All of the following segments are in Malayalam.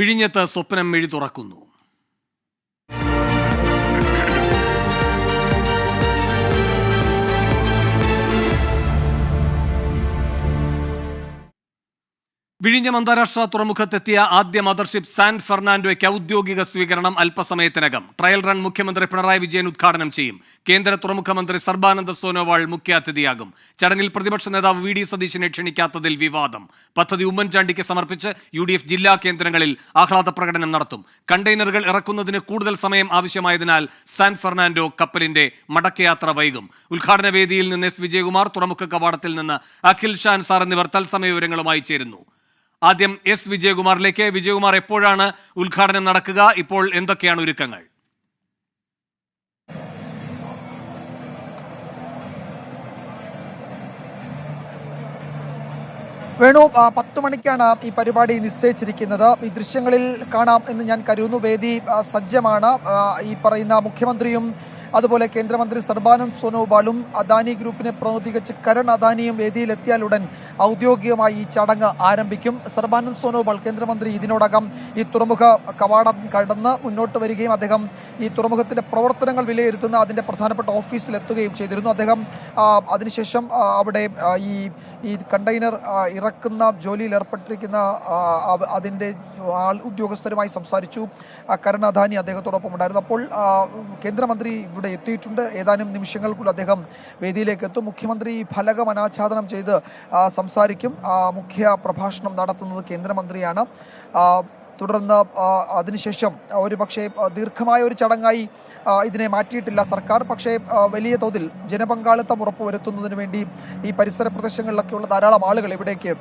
വിഴിഞ്ഞത്ത് സ്വപ്നം മിഴി തുറക്കുന്നു വിഴിഞ്ഞം അന്താരാഷ്ട്ര തുറമുഖത്തെത്തിയ ആദ്യ മദർഷിപ്പ് സാൻ ഫെർണാൻഡോയ്ക്ക് ഔദ്യോഗിക സ്വീകരണം അല്പസമയത്തിനകം. ട്രയൽ റൺ മുഖ്യമന്ത്രി പിണറായി വിജയൻ ഉദ്ഘാടനം ചെയ്യും. കേന്ദ്ര തുറമുഖ മന്ത്രി സർബാനന്ദ സോനോവാൾ മുഖ്യാതിഥിയാകും. ചടങ്ങിൽ പ്രതിപക്ഷ നേതാവ് വി ഡി സതീശനെ ക്ഷണിക്കാത്തതിൽ വിവാദം. പദ്ധതി ഉമ്മൻചാണ്ടിക്ക് സമർപ്പിച്ച് യു ഡി എഫ് ജില്ലാ കേന്ദ്രങ്ങളിൽ ആഹ്ലാദ പ്രകടനം നടത്തും. കണ്ടെയ്നറുകൾ ഇറക്കുന്നതിന് കൂടുതൽ സമയം ആവശ്യമായതിനാൽ സാൻ ഫെർണാൻഡോ കപ്പലിന്റെ മടക്കയാത്ര വൈകും. ഉദ്ഘാടന വേദിയിൽ നിന്ന് എസ്. വിജയകുമാർ തുറമുഖ കവാടത്തിൽ നിന്ന് അഖിൽ ഷാൻ സാർ എന്നിവർ തത്സമയ വിവരങ്ങളുമായി ചേരുന്നു. ആദ്യം എസ് വിജയകുമാറിലേക്ക്. വിജയകുമാർ എപ്പോഴാണ് ഉദ്ഘാടനം നടക്കുക? ഇപ്പോൾ എന്തൊക്കെയാണ് ഒരുക്കങ്ങൾ? വേണു പത്ത് മണിക്കാണ് ഈ പരിപാടി നിശ്ചയിച്ചിരിക്കുന്നത്. ഈ ദൃശ്യങ്ങളിൽ കാണാം എന്ന് ഞാൻ കരുതുന്നു. വേദി സജ്ജമാണ്. ഈ പറയുന്ന മുഖ്യമന്ത്രിയും അതുപോലെ കേന്ദ്രമന്ത്രി സർബാനന്ദ് സോനോവാളും അദാനി ഗ്രൂപ്പിനെ പ്രതിനിധീകരിച്ച് കരൺ അദാനിയും വേദിയിലെത്തിയാലുടൻ ഔദ്യോഗികമായി ഈ ചടങ്ങ് ആരംഭിക്കും. സർബാനന്ദ് സോനോവാൾ കേന്ദ്രമന്ത്രി ഇതിനോടകം ഈ തുറമുഖ കവാടം കടന്ന് മുന്നോട്ട് വരികയും അദ്ദേഹം ഈ തുറമുഖത്തിന്റെ പ്രവർത്തനങ്ങൾ വിലയിരുത്തുന്ന അതിന്റെ പ്രധാനപ്പെട്ട ഓഫീസിൽ എത്തുകയും ചെയ്തിരുന്നു. അദ്ദേഹം അതിനുശേഷം അവിടെ ഈ ഈ കണ്ടെയ്നർ ഇറക്കുന്ന ജോലിയിൽ ഏർപ്പെട്ടിരിക്കുന്ന അതിന്റെ ആൾ ഉദ്യോഗസ്ഥരുമായി സംസാരിച്ചു. കരൺ അദാനി അദ്ദേഹത്തോടൊപ്പം ഉണ്ടായിരുന്നു. അപ്പോൾ കേന്ദ്രമന്ത്രി ഇവിടെ എത്തിയിട്ടുണ്ട്. ഏതാനും നിമിഷങ്ങൾക്കുള്ളിൽ അദ്ദേഹം വേദിയിലേക്ക് എത്തും. മുഖ്യമന്ത്രി ഫലകം അനാച്ഛാദനം ചെയ്ത് സംസാരിക്കും. മുഖ്യ പ്രഭാഷണം നടത്തുന്നത് കേന്ദ്രമന്ത്രിയാണ്. തുടർന്ന് അതിനുശേഷം ഒരു പക്ഷേ ദീർഘമായ ഒരു ചടങ്ങായി ഇതിനെ മാറ്റിയിട്ടില്ല സർക്കാർ. പക്ഷേ വലിയ തോതിൽ ജനപങ്കാളിത്തം ഉറപ്പുവരുത്തുന്നതിന് വേണ്ടി ഈ പരിസര പ്രദേശങ്ങളിലൊക്കെയുള്ള ധാരാളം ആളുകൾ ഇവിടേക്ക്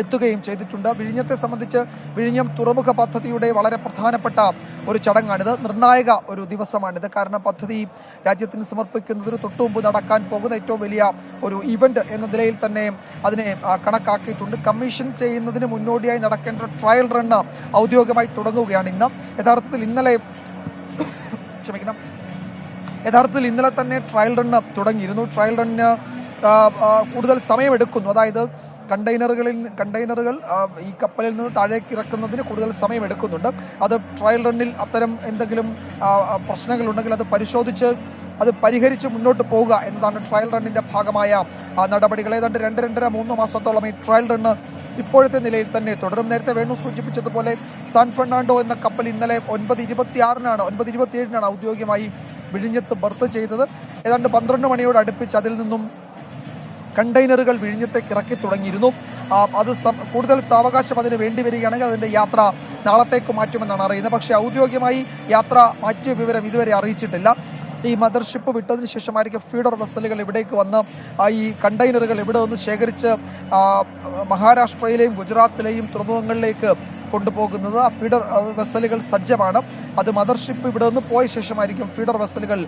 എത്തുകയും ചെയ്തിട്ടുണ്ട്. വിഴിഞ്ഞത്തെ സംബന്ധിച്ച് വിഴിഞ്ഞം തുറമുഖ പദ്ധതിയുടെ വളരെ പ്രധാനപ്പെട്ട ഒരു ചടങ്ങാണിത്. നിർണായക ഒരു ദിവസമാണിത്. കാരണം പദ്ധതി രാജ്യത്തിന് സമർപ്പിക്കുന്നതിന് തൊട്ടു മുമ്പ് നടക്കാൻ പോകുന്ന ഏറ്റവും വലിയ ഒരു ഇവന്റ് എന്ന നിലയിൽ തന്നെ അതിനെ കണക്കാക്കിയിട്ടുണ്ട്. കമ്മീഷൻ ചെയ്യുന്നതിന് മുന്നോടിയായി നടക്കേണ്ട ട്രയൽ റണ്ണ് ഔദ്യോഗികമായി തുടങ്ങുകയാണ് ഇന്ന്. യഥാർത്ഥത്തിൽ ഇന്നലെ ക്ഷമിക്കണം. യഥാർത്ഥത്തിൽ ഇന്നലെ തന്നെ ട്രയൽ റണ്ണ് തുടങ്ങിയിരുന്നു. ട്രയൽ റണ്ണിന് കൂടുതൽ സമയമെടുക്കുന്നു. അതായത് കണ്ടെയ്നറുകളിൽ കണ്ടെയ്നറുകൾ ഈ കപ്പലിൽ നിന്ന് താഴേക്ക് ഇറക്കുന്നതിന് കൂടുതൽ സമയമെടുക്കുന്നുണ്ട്. അത് ട്രയൽ റണ്ണിൽ അത്തരം എന്തെങ്കിലും പ്രശ്നങ്ങളുണ്ടെങ്കിൽ അത് പരിശോധിച്ച് അത് പരിഹരിച്ച് മുന്നോട്ട് പോവുക എന്നതാണ് ട്രയൽ റണ്ണിന്റെ ഭാഗമായ നടപടികൾ. ഏതാണ്ട് രണ്ട് രണ്ടര മൂന്ന് മാസത്തോളം ഈ ട്രയൽ റണ്ണ് ഇപ്പോഴത്തെ നിലയിൽ തന്നെ തുടരും. നേരത്തെ വേണു സൂചിപ്പിച്ചതുപോലെ സാൻ ഫെർണാണ്ടോ എന്ന കപ്പൽ ഇന്നലെ ഒൻപത് ഇരുപത്തിയാറിനാണ് ഒൻപത് ഇരുപത്തിയേഴിനാണ് ഔദ്യോഗികമായി വിഴിഞ്ഞത്ത് ബർത്ത് ചെയ്തത്. ഏതാണ്ട് പന്ത്രണ്ട് മണിയോട് അടുപ്പിച്ച് അതിൽ നിന്നും കണ്ടെയ്നറുകൾ വിഴിഞ്ഞത്തേക്ക് ഇറക്കി തുടങ്ങിയിരുന്നു. അത് കൂടുതൽ സാവകാശം അതിന് വേണ്ടി വരികയാണെങ്കിൽ അതിന്റെ യാത്ര നാളത്തേക്ക് മാറ്റുമെന്നാണ് അറിയുന്നത്. പക്ഷേ ഔദ്യോഗികമായി യാത്ര മാറ്റിയ വിവരം ഇതുവരെ അറിയിച്ചിട്ടില്ല. ഈ മദർഷിപ്പ് വിട്ടതിന് ശേഷമായിരിക്കും ഫീഡർ വെസലുകൾ ഇവിടേക്ക് വന്ന് ഈ കണ്ടെയ്നറുകൾ ഇവിടെ നിന്ന് ശേഖരിച്ച് മഹാരാഷ്ട്രയിലെയും ഗുജറാത്തിലെയും തുറമുഖങ്ങളിലേക്ക് കൊണ്ടുപോകുന്നത് ആ ഫീഡർ വെസലുകൾ സജ്ജമാണ്. അത് മദർഷിപ്പ് ഇവിടെ നിന്ന് പോയ ശേഷമായിരിക്കും ഫീഡർ വെസലുകൾ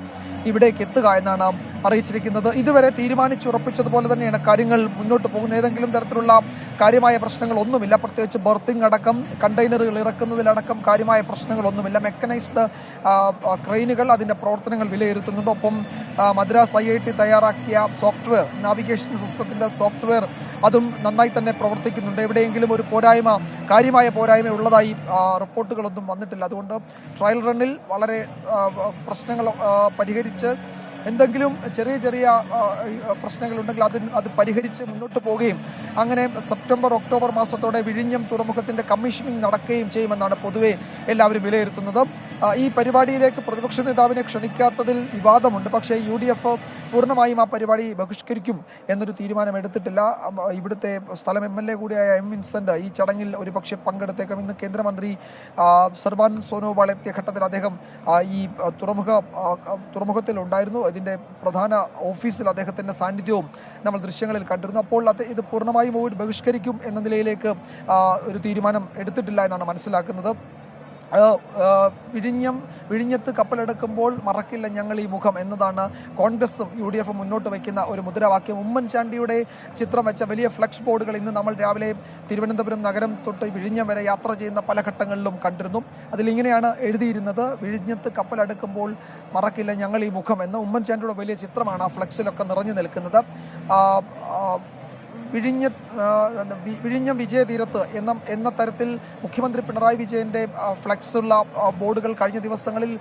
ഇവിടേക്ക് എത്തുക എന്നാണ് അറിയിച്ചിരിക്കുന്നത്. ഇതുവരെ തീരുമാനിച്ചുറപ്പിച്ചതുപോലെ തന്നെയാണ് കാര്യങ്ങൾ മുന്നോട്ട് പോകുന്ന ഏതെങ്കിലും തരത്തിലുള്ള കാര്യമായ പ്രശ്നങ്ങൾ ഒന്നുമില്ല. പ്രത്യേകിച്ച് ബർത്തിങ് അടക്കം കണ്ടെയ്നറുകൾ ഇറക്കുന്നതിലടക്കം കാര്യമായ പ്രശ്നങ്ങളൊന്നുമില്ല. മെക്കനൈസ്ഡ് ക്രെയിനുകൾ അതിന്റെ പ്രവർത്തനങ്ങൾ വിലയിരുത്തുന്നുണ്ട്. ഒപ്പം മദ്രാസ് ഐ ഐ ടി തയ്യാറാക്കിയ സോഫ്റ്റ്വെയർ നാവിഗേഷൻ സിസ്റ്റത്തിന്റെ സോഫ്റ്റ്വെയർ അതും നന്നായി തന്നെ പ്രവർത്തിക്കുന്നുണ്ട്. എവിടെയെങ്കിലും ഒരു പോരായ്മ കാര്യമായ പോരായ്മ ഉള്ളതായി റിപ്പോർട്ടുകളൊന്നും വന്നിട്ടില്ല. അതുകൊണ്ട് ട്രയൽ റണ്ണിൽ വളരെ പ്രശ്നങ്ങൾ പരിഹരിച്ച് എന്തെങ്കിലും ചെറിയ ചെറിയ പ്രശ്നങ്ങളുണ്ടെങ്കിൽ അത് അത് പരിഹരിച്ച് മുന്നോട്ട് പോവുകയും അങ്ങനെ സെപ്റ്റംബർ ഒക്ടോബർ മാസത്തോടെ വിഴിഞ്ഞം തുറമുഖത്തിന്റെ കമ്മീഷനിങ് നടക്കുകയും ചെയ്യുമെന്നാണ് പൊതുവെ എല്ലാവരും വിലയിരുത്തുന്നത്. ഈ പരിപാടിയിലേക്ക് പ്രതിപക്ഷ നേതാവിനെ ക്ഷണിക്കാത്തതിൽ വിവാദമുണ്ട്. പക്ഷേ യു ഡി എഫ് പൂർണമായും ആ പരിപാടി ബഹിഷ്കരിക്കും എന്നൊരു തീരുമാനം എടുത്തിട്ടില്ല. അം, ഇവിടുത്തെ സ്ഥലം എം എൽ എ കൂടിയായ എം വിൻസെന്റ് ഈ ചടങ്ങിൽ ഒരു ഒരുപക്ഷെ പങ്കെടുത്തേക്കും ഇന്ന് കേന്ദ്രമന്ത്രി സർബാനന്ദ് സോനോവാൾ എത്തിയ ഘട്ടത്തിൽ അദ്ദേഹം ഈ തുറമുഖ തുറമുഖത്തിൽ ഉണ്ടായിരുന്നു ഇതിന്റെ പ്രധാന ഓഫീസിൽ അദ്ദേഹത്തിന്റെ സാന്നിധ്യവും നമ്മൾ ദൃശ്യങ്ങളിൽ കണ്ടിരുന്നു. അപ്പോൾ അത് ഇത് പൂർണമായും ബഹിഷ്കരിക്കും എന്ന നിലയിലേക്ക് ഒരു തീരുമാനം എടുത്തിട്ടില്ല എന്നാണ് മനസ്സിലാക്കുന്നത്. വിഴിഞ്ഞം വിഴിഞ്ഞത്ത് കപ്പലെടുക്കുമ്പോൾ മറക്കില്ല ഞങ്ങൾ ഈ മുഖം എന്നതാണ് കോൺഗ്രസും യു ഡി എഫും മുന്നോട്ട് വയ്ക്കുന്ന ഒരു മുദ്രാവാക്യം. ഉമ്മൻചാണ്ടിയുടെ ചിത്രം വെച്ച വലിയ ഫ്ലക്സ് ബോർഡുകൾ ഇന്ന് നമ്മൾ രാവിലെ തിരുവനന്തപുരം നഗരം തൊട്ട് വിഴിഞ്ഞം വരെ യാത്ര ചെയ്യുന്ന പല ഘട്ടങ്ങളിലും കണ്ടിരുന്നു. അതിലിങ്ങനെയാണ് എഴുതിയിരുന്നത് വിഴിഞ്ഞത്ത് കപ്പലെടുക്കുമ്പോൾ മറക്കില്ല ഞങ്ങൾ ഈ മുഖം എന്ന്. ഉമ്മൻചാണ്ടിയുടെ വലിയ ചിത്രമാണ് ആ ഫ്ലക്സിലൊക്കെ നിറഞ്ഞു നിൽക്കുന്നത്. വിഴിഞ്ഞ വിഴിഞ്ഞ വിജയതീരത്ത് എന്ന എന്ന തരത്തിൽ മുഖ്യമന്ത്രി പിണറായി വിജയന്റെ ഫ്ലെക്സുള്ള ബോർഡുകൾ കഴിഞ്ഞ ദിവസങ്ങളിൽ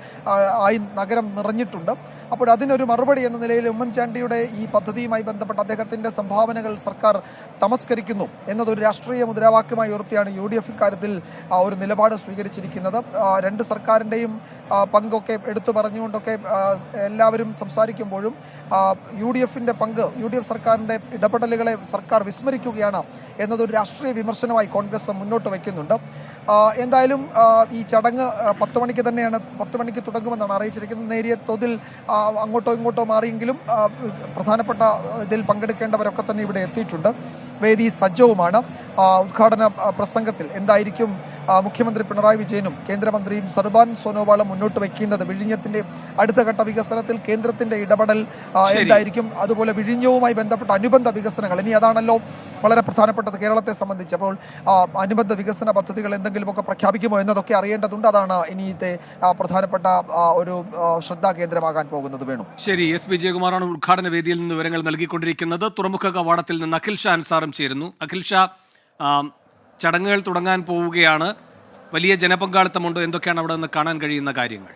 ആയി നഗരം നിറഞ്ഞിട്ടുണ്ട്. അപ്പോൾ അതിനൊരു മറുപടി എന്ന നിലയിൽ ഉമ്മൻചാണ്ടിയുടെ ഈ പദ്ധതിയുമായി ബന്ധപ്പെട്ട അദ്ദേഹത്തിന്റെ സംഭാവനകൾ സർക്കാർ തമസ്കരിക്കുന്നു എന്നതൊരു രാഷ്ട്രീയ മുദ്രാവാക്യമായി ഉയർത്തിയാണ് യു ഡി എഫ് ഇക്കാര്യത്തിൽ ഒരു നിലപാട് സ്വീകരിച്ചിരിക്കുന്നത്. രണ്ട് സർക്കാരിന്റെയും പങ്കൊക്കെ എടുത്തു പറഞ്ഞുകൊണ്ടൊക്കെ എല്ലാവരും സംസാരിക്കുമ്പോഴും യു ഡി എഫിന്റെ പങ്ക് യു ഡി എഫ് സർക്കാരിന്റെ ഇടപെടലുകളെ സർക്കാർ വിസ്മരിക്കുകയാണ് എന്നതൊരു രാഷ്ട്രീയ വിമർശനമായി കോൺഗ്രസ് മുന്നോട്ട് വയ്ക്കുന്നുണ്ട്. എന്തായാലും ഈ ചടങ്ങ് പത്ത് മണിക്ക് തന്നെയാണ് പത്ത് മണിക്ക് തുടങ്ങുമെന്നാണ് അറിയിച്ചിരിക്കുന്നത്. നേരിയ തോതിൽ അങ്ങോട്ടോ ഇങ്ങോട്ടോ മാറിയെങ്കിലും പ്രധാനപ്പെട്ട ഇതിൽ പങ്കെടുക്കേണ്ടവരൊക്കെ തന്നെ ഇവിടെ എത്തിയിട്ടുണ്ട്. വേദി സജ്ജവുമാണ്. ഉദ്ഘാടന പ്രസംഗത്തിൽ എന്തായിരിക്കും മുഖ്യമന്ത്രി പിണറായി വിജയനും കേന്ദ്രമന്ത്രിയും സർബാനന്ദ് സോനോവാളും മുന്നോട്ട് വയ്ക്കുന്നത് വിഴിഞ്ഞത്തിന്റെ അടുത്ത ഘട്ട വികസനത്തിൽ കേന്ദ്രത്തിന്റെ ഇടപെടൽ എന്തായിരിക്കും? അതുപോലെ വിഴിഞ്ഞവുമായി ബന്ധപ്പെട്ട അനുബന്ധ വികസനങ്ങൾ. ഇനി അതാണല്ലോ വളരെ പ്രധാനപ്പെട്ടത് കേരളത്തെ സംബന്ധിച്ച്. അപ്പോൾ അനുബന്ധ വികസന പദ്ധതികൾ എന്തെങ്കിലുമൊക്കെ പ്രഖ്യാപിക്കുമോ എന്നതൊക്കെ അറിയേണ്ടതുണ്ട്. അതാണ് ഇനിയത്തെ പ്രധാനപ്പെട്ട ഒരു ശ്രദ്ധാ ശ്രദ്ധാകേന്ദ്രമാകാൻ പോകുന്നത് വേണു. ശരി. എസ്. വിജയകുമാറാണ് ഉദ്ഘാടന വേദിയിൽ നിന്ന് വിവരങ്ങൾ നൽകിക്കൊണ്ടിരിക്കുന്നത്. തുറമുഖ കവാടത്തിൽ നിന്ന് അഖിൽ ഷാ അൻസാറും ചേരുന്നു. അഖിൽ ഷാ ചടങ്ങുകൾ തുടങ്ങാൻ പോവുകയാണ്. വലിയ ജനപങ്കാളിത്തമുണ്ടോ എന്തൊക്കെയാണ് അവിടെ നിന്ന് കാണാൻ കഴിയുന്ന കാര്യങ്ങൾ?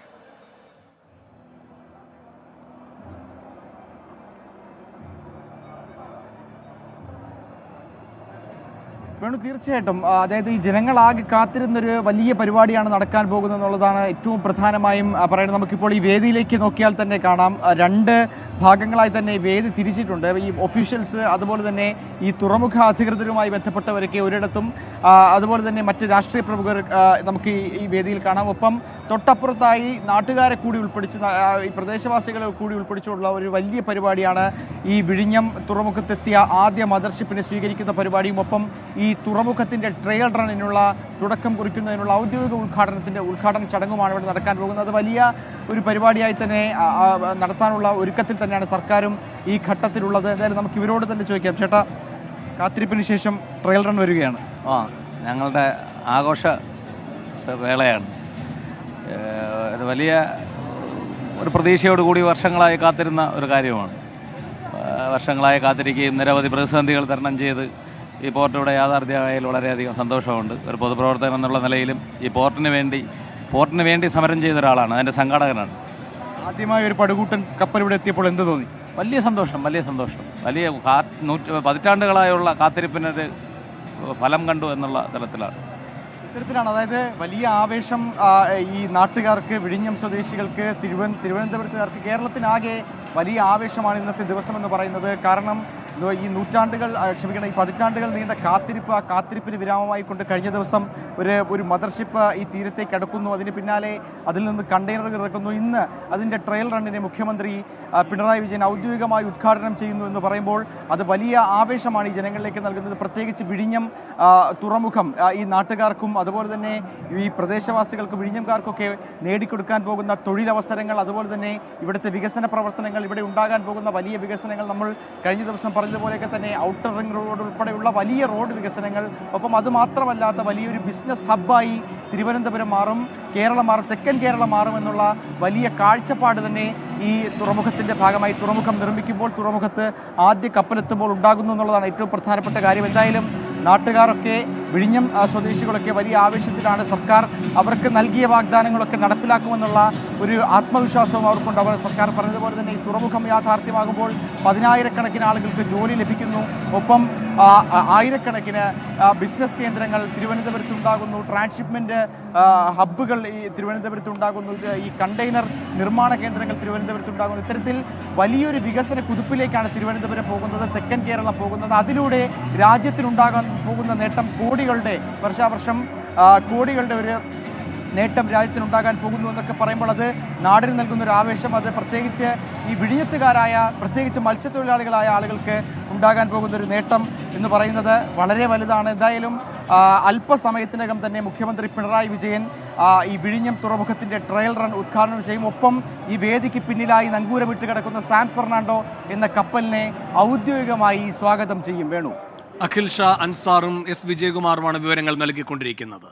വേണു തീർച്ചയായിട്ടും. അതായത് ഈ ജനങ്ങളാകെ കാത്തിരുന്നൊരു വലിയ പരിപാടിയാണ് നടക്കാൻ പോകുന്നത് എന്നുള്ളതാണ് ഏറ്റവും പ്രധാനമായും പറയുന്നത്. നമുക്കിപ്പോൾ ഈ വേദിയിലേക്ക് നോക്കിയാൽ തന്നെ കാണാം. രണ്ട് ഭാഗങ്ങളായി തന്നെ വേദി തിരിച്ചിട്ടുണ്ട്. ഈ ഒഫീഷ്യൽസ് അതുപോലെ തന്നെ ഈ തുറമുഖ അധികൃതരുമായി ബന്ധപ്പെട്ടവരൊക്കെ ഒരിടത്തും അതുപോലെ തന്നെ മറ്റ് രാഷ്ട്രീയ പ്രമുഖർ നമുക്ക് ഈ- വേദിയിൽ കാണാം. ഒപ്പം തൊട്ടപ്പുറത്തായി നാട്ടുകാരെ കൂടി ഉൾപ്പെടുത്തി ഈ പ്രദേശവാസികളെ കൂടി ഉൾപ്പെടുത്തിയുള്ള ഒരു വലിയ പരിപാടിയാണ് ഈ വിഴിഞ്ഞം തുറമുഖത്തെത്തിയ ആദ്യ മദർഷിപ്പിനെ സ്വീകരിക്കുന്ന പരിപാടിയും. ഒപ്പം ഈ തുറമുഖത്തിന്റെ ട്രയൽ റണ്ണിനുള്ള തുടക്കം കുറിക്കുന്നതിനുള്ള ഔദ്യോഗിക ഉദ്ഘാടനത്തിന്റെ ഉദ്ഘാടന ചടങ്ങുമാണ് ഇവിടെ നടക്കാൻ പോകുന്നത്. വലിയ ഒരു പരിപാടിയായി തന്നെ നടത്താനുള്ള ഒരുക്കത്തിൽ തന്നെയാണ് സർക്കാരും ഈ ഘട്ടത്തിലുള്ളത്. എന്തായാലും നമുക്ക് ഇവരോട് തന്നെ ചോദിക്കാം. ചേട്ടാ കാത്തിരിപ്പിന് ശേഷം ട്രയൽ റൺ വരികയാണ്. ആ ഞങ്ങളുടെ ആഘോഷ വേളയാണ്. ഒരു വലിയ ഒരു പ്രതീക്ഷയോട് കൂടി വർഷങ്ങളായി കാത്തിരുന്ന ഒരു കാര്യമാണ്. വർഷങ്ങളായി കാത്തിരിക്കുകയും നിരവധി പ്രതിസന്ധികൾ തരണം ചെയ്ത് ഈ പോർട്ട് ഇവിടെ യാഥാർത്ഥ്യമായതിൽ വളരെയധികം സന്തോഷമുണ്ട്. ഒരു പൊതുപ്രവർത്തകൻ എന്നുള്ള നിലയിലും ഈ പോർട്ടിന് വേണ്ടി പോർട്ടിന് വേണ്ടി സമരം ചെയ്ത ഒരാളാണ്. അതിന്റെ സംഘാടകനാണ്. ആദ്യമായി ഒരു പടുകൂട്ടൻ കപ്പൽ ഇവിടെ എത്തിയപ്പോൾ എന്ത് തോന്നി? വലിയ സന്തോഷം വലിയ സന്തോഷം. വലിയ കാ നൂറ്റ് പതിറ്റാണ്ടുകളായുള്ള കാത്തിരിപ്പിനൊരു ഫലം കണ്ടു എന്നുള്ള തലത്തിലാണ് ഇത്തരത്തിലാണ് അതായത് വലിയ ആവേശം ഈ നാട്ടുകാർക്ക് വിഴിഞ്ഞം സ്വദേശികൾക്ക് തിരുവന തിരുവനന്തപുരത്തുകാർക്ക് കേരളത്തിനാകെ വലിയ ആവേശമാണ് ഇന്നത്തെ ദിവസം എന്ന് പറയുന്നത്. കാരണം ഈ നൂറ്റാണ്ടുകൾ ക്ഷമിക്കണം ഈ പതിറ്റാണ്ടുകൾ നീണ്ട കാത്തിരിപ്പ് ആ കാത്തിരിപ്പിന് വിരാമമായി കൊണ്ട് കഴിഞ്ഞ ദിവസം ഒരു ഒരു മദർഷിപ്പ് ഈ തീരത്തേക്ക് അടുക്കുന്നു. അതിന് പിന്നാലെ അതിൽ നിന്ന് കണ്ടെയ്നറുകൾ ഇറക്കുന്നു. ഇന്ന് അതിന്റെ ട്രയൽ റണ്ണിനെ മുഖ്യമന്ത്രി പിണറായി വിജയൻ ഔദ്യോഗികമായി ഉദ്ഘാടനം ചെയ്യുന്നു എന്ന് പറയുമ്പോൾ അത് വലിയ ആവേശമാണ് ഈ ജനങ്ങളിലേക്ക് നൽകുന്നത്. പ്രത്യേകിച്ച് വിഴിഞ്ഞം തുറമുഖം ഈ നാട്ടുകാർക്കും അതുപോലെ തന്നെ ഈ പ്രദേശവാസികൾക്കും വിഴിഞ്ഞംകാർക്കൊക്കെ നേടിക്കൊടുക്കാൻ പോകുന്ന തൊഴിലവസരങ്ങൾ അതുപോലെ തന്നെ ഇവിടുത്തെ വികസന പ്രവർത്തനങ്ങൾ ഇവിടെ ഉണ്ടാകാൻ പോകുന്ന വലിയ വികസനങ്ങൾ നമ്മൾ കഴിഞ്ഞ ദിവസം പറഞ്ഞതുപോലെയൊക്കെ തന്നെ ഔട്ടർ റിംഗ് റോഡ് ഉൾപ്പെടെയുള്ള വലിയ റോഡ് വികസനങ്ങൾ. ഒപ്പം അതുമാത്രമല്ലാത്ത വലിയൊരു ബിസിനസ് ഹബ്ബായി തിരുവനന്തപുരം മാറും കേരളം മാറും തെക്കൻ കേരളം മാറും എന്നുള്ള വലിയ കാഴ്ചപ്പാട് തന്നെ ഈ തുറമുഖത്തിന്റെ ഭാഗമായി തുറമുഖം നിർമ്മിക്കുമ്പോൾ തുറമുഖത്ത് ആദ്യ കപ്പലെത്തുമ്പോൾ ഉണ്ടാകുന്നു എന്നുള്ളതാണ് ഏറ്റവും പ്രധാനപ്പെട്ട കാര്യം. എന്തായാലും നാട്ടുകാരൊക്കെ വിഴിഞ്ഞം സ്വദേശികളൊക്കെ വലിയ ആവേശത്തിലാണ് സർക്കാർ അവർക്ക് നൽകിയ വാഗ്ദാനങ്ങളൊക്കെ നടപ്പിലാക്കുമെന്നുള്ള ഒരു ആത്മവിശ്വാസവും അവർക്കുണ്ട്. അവർ സർക്കാർ പറഞ്ഞതുപോലെ തന്നെ ഈ തുറമുഖം യാഥാർത്ഥ്യമാകുമ്പോൾ പതിനായിരക്കണക്കിന് ആളുകൾക്ക് ജോലി ലഭിക്കുന്നു. ഒപ്പം ആയിരക്കണക്കിന് ബിസിനസ് കേന്ദ്രങ്ങൾ തിരുവനന്തപുരത്ത് ഉണ്ടാകുന്നു. ട്രാൻസ്ഷിപ്മെന്റ് ഹബ്ബുകൾ ഈ തിരുവനന്തപുരത്ത് ഉണ്ടാകുന്നു. ഈ കണ്ടെയ്നർ നിർമ്മാണ കേന്ദ്രങ്ങൾ തിരുവനന്തപുരത്ത് ഉണ്ടാകുന്നു. ഇത്തരത്തിൽ വലിയൊരു വികസന കുതിപ്പിലേക്കാണ് തിരുവനന്തപുരം പോകുന്നത് തെക്കൻ കേരളം പോകുന്നത്. അതിലൂടെ രാജ്യത്തിനുണ്ടാകാൻ പോകുന്ന നേട്ടം കോടികളുടെ വർഷാവർഷം കോടികളുടെ ഒരു നേട്ടം രാജ്യത്തിനുണ്ടാകാൻ പോകുന്നു എന്നൊക്കെ പറയുമ്പോൾ അത് നാടിന് നൽകുന്ന ഒരു ആവേശം അത് പ്രത്യേകിച്ച് ഈ വിഴിഞ്ഞത്തുകാരായ പ്രത്യേകിച്ച് മത്സ്യത്തൊഴിലാളികളായ ആളുകൾക്ക് ഉണ്ടാകാൻ പോകുന്ന ഒരു നേട്ടം എന്ന് പറയുന്നത് വളരെ വലുതാണ്. എന്തായാലും അല്പസമയത്തിനകം തന്നെ മുഖ്യമന്ത്രി പിണറായി വിജയൻ ഈ വിഴിഞ്ഞം തുറമുഖത്തിന്റെ ട്രയൽ റൺ ഉദ്ഘാടനം ചെയ്യും. ഒപ്പം ഈ വേദിക്ക് പിന്നിലായി നങ്കൂരമിട്ട് കിടക്കുന്ന സാൻ ഫെർണാണ്ടോ എന്ന കപ്പലിനെ ഔദ്യോഗികമായി സ്വാഗതം ചെയ്യും വേണു. അഖിൽ ഷാ അൻസാറും എസ് വിജയകുമാറുമാണ് വിവരങ്ങൾ നൽകിക്കൊണ്ടിരിക്കുന്നത്.